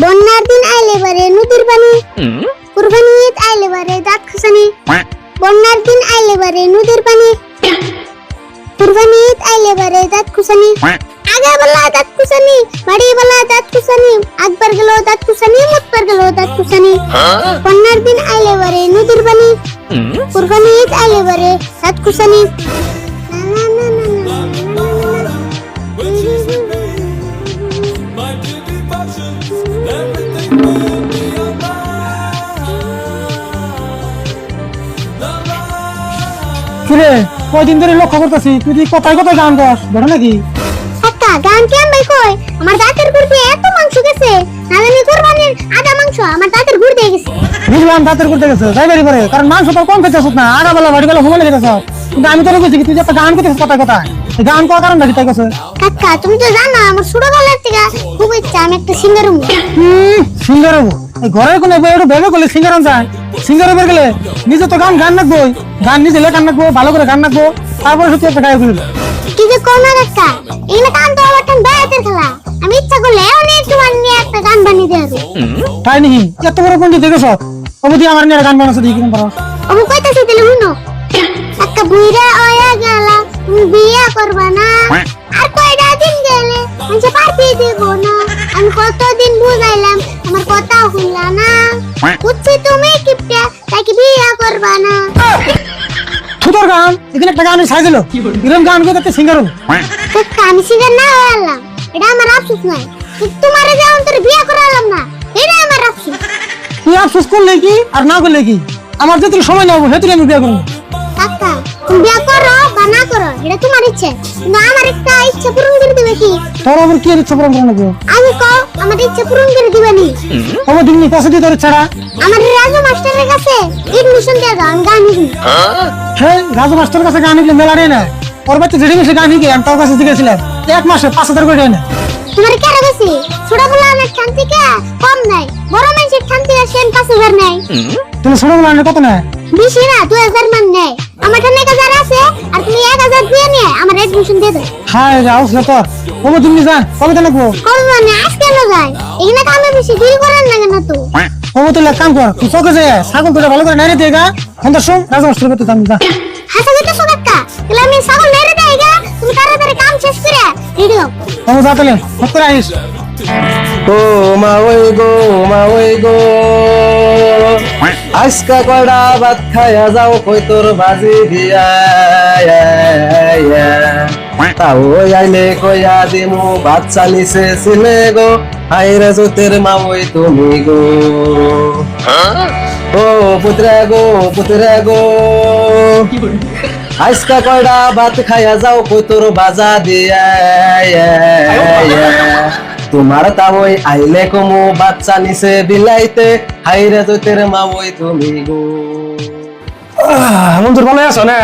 বন্যার দিন আইলে বারে নদীর পানি কুরবানি ঈদ আইলে বারে দাঁত খুসানি। বন্যার দিন আইলে বারে নদীর পানি কুরবানি ঈদ আইলে বারে দাঁত খুসানি। আগে বলা দাঁত খুসানি বাড়ি বলা দাঁত খুসানি আকবার গেল দাঁত খুসানি মুতবার গেল দাঁত খুসানি বন্যার দিন আইলে বারে নদীর পানি কুরবানি ঈদ আইলে বারে দাঁত খুসানি। কিরে কয়দিন ধরে লক্ষ্য করতেছি তুই তুই কথায় কথায় গান গাস ধরে নাকি? আচ্ছা গান কেন ভাই কই আমার দাঁতের গুড়তে এত মাংস গেছে না জানি কুরবানির আধা মাংস আমার দাঁতের গুড় দিয়ে গেছে। বুঝলাম দাঁতের করতে গেছে যাই বাড়ি করে কারণ মাংস তো কম খেতেছ না আড়া বেলা বাড়ি বেলা ঘুমালে গেতেছ কিন্তু আমি তোর তুই একটা গান করতেছিস কথায় কথায় এই গান করার কারণ নাকি তাই গেছে কাকা তুমি তো জানো আমার ছোটবেলার থেকে খুব ইচ্ছা আমি একটা সিঙ্গার হব হুম সিঙ্গার হব? ঘরের কোনো একটু ভেবে করলে সিঙ্গার যায়। সিঙ্গার হয়ে গেলে নিজে তো গান গান রাখব গান নিজে লেখা রাখব ভালো করে গান রাখব তারপরে সত্যি একটা গায়ে বুঝলো কি যে কোন কাকা এগুলো গান তো আবার টান বেড়াতের খেলা। আমি ইচ্ছা করলে অনেক তোমার নিয়ে একটা গান বানিয়ে দেওয়া যাবে তাই নাকি? এত বড় পন্ডিত দেখেছ? অবধি আমার নিয়ে গান বানাচ্ছে দেখি পারো আমি কইতাছি তাহলে শুনো। একটা বুইরা ওয়া গেলা তুমি বিয়ে করবা না। আর কয়টা দিন গেলে আমি পার্টি দেব না। আমি কতদিন বুঝছি তুমি কিপটা তাই কি বিয়ে করবা না থুতর গান এখানে একটা গান ছাই দিল এরকম গান করে সিঙ্গার হব। কাকা আমি সিঙ্গার না হলাম এটা আমার আফসোস নাই তোমার যেমন তোর বিয়ে করালাম না এটা আমার আফসোস। তুই আফসোস করলে কি আর না করলে কি? আমার যেটুকু সময় নেব সেটুকু আমি বিয়ে করব। কাকা তুমি বিয়ে করো। বা না করো এটা তোমার ইচ্ছে কিন্তু আমার একটা ইচ্ছা পূরণ করে দিবে কি? তোর আবার কি ইচ্ছা পূরণ করে নেব আমি কও আমার ইচ্ছা পূরণ করে দিবে নি। আমার দিন কাছে দিয়ে তোর ছাড়া। আমার রাজু মাস্টারের কাছে এডমিশন দিয়ে দাও আমি গান শিখব হ্যাঁ রাজু মাস্টার কাছে গান শিখলে মেলা নেই না। ওর বাচ্চা যেটি মিশে গান শিখে আমি তোর কাছে শিখেছিলাম এক মাসে পাঁচ হাজার করে দেয় না? তোমার কেন বেশি ছোট বলা অনেক ঠান থেকে কম নাই। বড় মানুষের ঠান থেকে সেন পাঁচ হাজার নেয় তুমি ছোট বলার কত না বেশি না দু হাজার মান নেয়। আমার ঠান এক হাজার আছে আর তুমি এক হাজার দিয়ে নিয়ে আমার এডমিশন দিয়ে দাও। হ্যাঁ যাও সে তোর কবে তুমি যা কবে তো লাগবো কবে মানে আজকে না যায়? এখানে কামে বেশি দেরি করেন না কেন তো। কবে তো এক কাম কর তুই চকে যায় ছাগল তোরা ভালো করে নাইরে দিয়ে গা সন্ধ্যার সময় রাজু মাস্টার করতে যাবি যা। হাসা যেতে সবাক্কা তাহলে আমি ছাগল মেরে দেয় গা তুমি তাড়াতাড়ি কাম শেষ করে রেডি হও কবে যা তাহলে ফট করে আইস। ও মা ওই গো মা ওই গো। আজকা কয়টা ভাত খাইয়া যাও কই তোর ভাজি দিয়া তাও আইলে কইয়া দিমু বাচ্চা নিছে ছিলে গো। হাইরে জোতের মা ওই তুমি গো। ও পুত্রা গো পুত্রা গো। আজকা কয়টা ভাত খাইয়া যাও কই তোর বাজা দিয়া তোমার তাওই আইলে কমু বাচ্চা নিছে বিলাইতে। হাইরে তোর মা ওই তুমি গো। মঞ্জুর ভালো আছো না?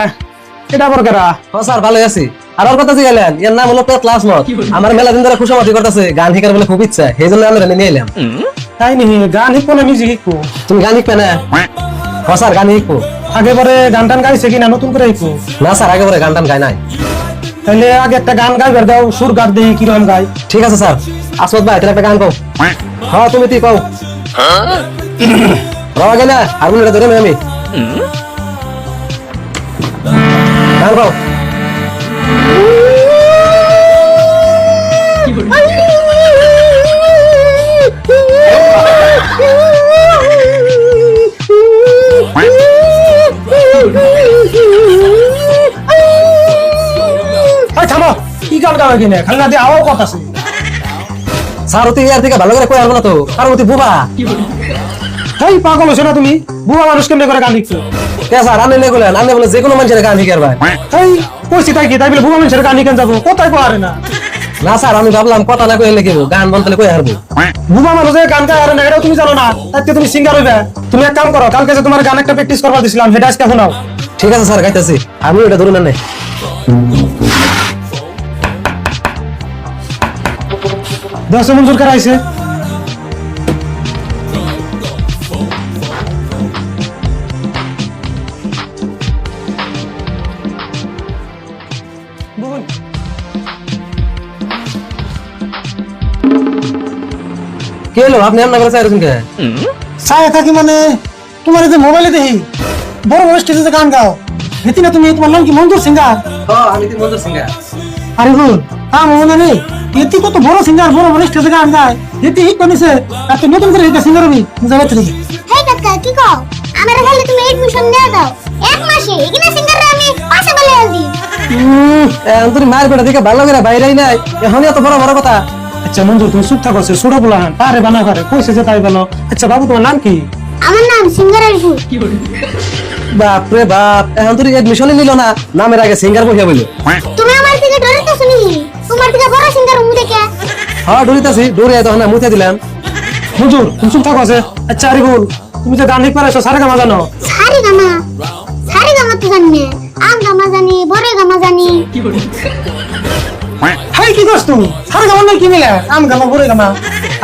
এটা আবার কেরা? হ স্যার ভালো আছি। আর ওর কথা গেলেন এর নাম হলো পেট ক্লাস মত আমার মেলা দিন ধরে খুশামতি করতেছে গান শিখার বলে খুব ইচ্ছা সেই জন্য আমরা নিয়ে এলাম। তাই নি গান শিখব না মিউজিক শিখব? তুমি গান শিখবে না? হ স্যার গান শিখব। আগে পরে গান টান গাইছে কিনা নতুন করে শিখব? না স্যার আগে পরে গান টান গায় নাই। তাহলে আগে একটা গান গাইবার দাও সুর গার দেই কীরকম গাই ঠিক আছে স্যার। আসমত ভাই তাহলে একটা গান কও। হ্যাঁ তুমি তুই কও? রওয়া গেলে হারমোনিয়ামটা ধরে আমি? গান কও। থামো। কি গান গাও কিনে খালি না দিয়ে আওয়াও কথা আছে স্যার ইয়ার থেকে ভালো করে কই না তো? কারণ বুবা। এই পাগল হচ্ছে না তুমি? বুবা মানুষ কেমনে করে গান লিখছো কে স্যার আনে নে বলেন আনে বলে যে কোনো মানুষের গান শিখার ভাই। এই কইছি তাই কি? তাই বলে বুবা মানুষের গান লিখেন যাব? কোথায় পারে না? না স্যার আমি ভাবলাম কথা না কইলে কি গান বলতে কই হারবো? বুবা মানুষের গান গায় আর না তুমি জানো না। তাতে তুমি সিঙ্গার হইবে। তুমি এক কাম করো কালকে যে তোমার গান একটা প্র্যাকটিস করবা দিছিলাম সেটা আজকে শোনাও ঠিক আছে স্যার গাইতেছি। আমি এটা ধরুন না দশ মঞ্জুর করা আইছে। কে এলো? আপনি এমন করে চাইছেন কে? চায় থাকি মানে তোমার যে মোবাইলে দেখি বড় বড় স্টেজে যে গান গাও হেতি না তুমি তোমার নাম কি মঞ্জুর সিঙ্গার হ্যাঁ আমি তো মঞ্জুর সিং আরে গুল তা মনে নেই এতি কত বড় সিঙ্গার বড় বড় স্টেজে গান গায়। এতি হিট বানিয়েছে আর তুই নতুন করে হিট সিঙ্গার হবি যাবে কাকা কি কও? আমার খালি তুমি এডমিশন দিয়ে দাও এক মাসে এখানে সিঙ্গার আমি পাশে বলে তুমি মায়ের বেটা দেখে ভালো করে বাইরেই নাই। এখন এত বড় বড় কথা। আচ্ছা মঞ্জুর তুমি চুপ থাকো সে ছোট বলা পারে বানা করে কইছে যে তাই বলো। আচ্ছা বাবু তোমার নাম কি? আমার নাম সিঙ্গারের ফুল। বাপ রে বাপ এখন তুই এডমিশনই নিল না। নামের আগে সিঙ্গার বসিয়া বলি তুমি আমার থেকে তোমার থেকে বড় সিঙ্গার হ্যাঁ ডরিতাছি ডরে তখন মুতে দিলাম। তুমি থাকো আছে। আচ্ছা আরে বল তুমি যে গান সারে গামা জানো? সারি গামা সারি গামা তো জানি আম গামা জানি বড় গামা জানি। হাই কি করছ তুমি? সারে গামা নাই কি মিলে? আম গামা বড় গামা।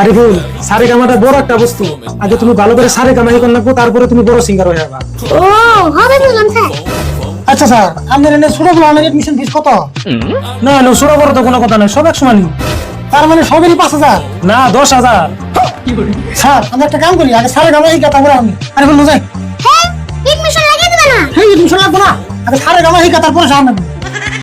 আরে বল সারে গামাটা বড় একটা বস্তু। আগে তুমি ভালো করে সারে গামা হিকন লাগবো তারপরে তুমি বড় সিঙ্গার হয়ে যাবা। ও হবে বুঝলাম স্যার। আচ্ছা স্যার আপনার এনে আমার এডমিশন ফিস কত? না না ছোট তো কোনো কথা নাই সব এক সমানই তার মানে সবেরই পাঁচ হাজার? না দশ হাজার। স্যার আমরা একটা কাম করি আগে সারে গামা হিকা তারপরে আমি। আরে বলুন যাই হ্যাঁ এডমিশন লাগিয়ে দিবে না? হ্যাঁ এডমিশন লাগবো না। আগে সারে গামা হিকা তারপরে সামনে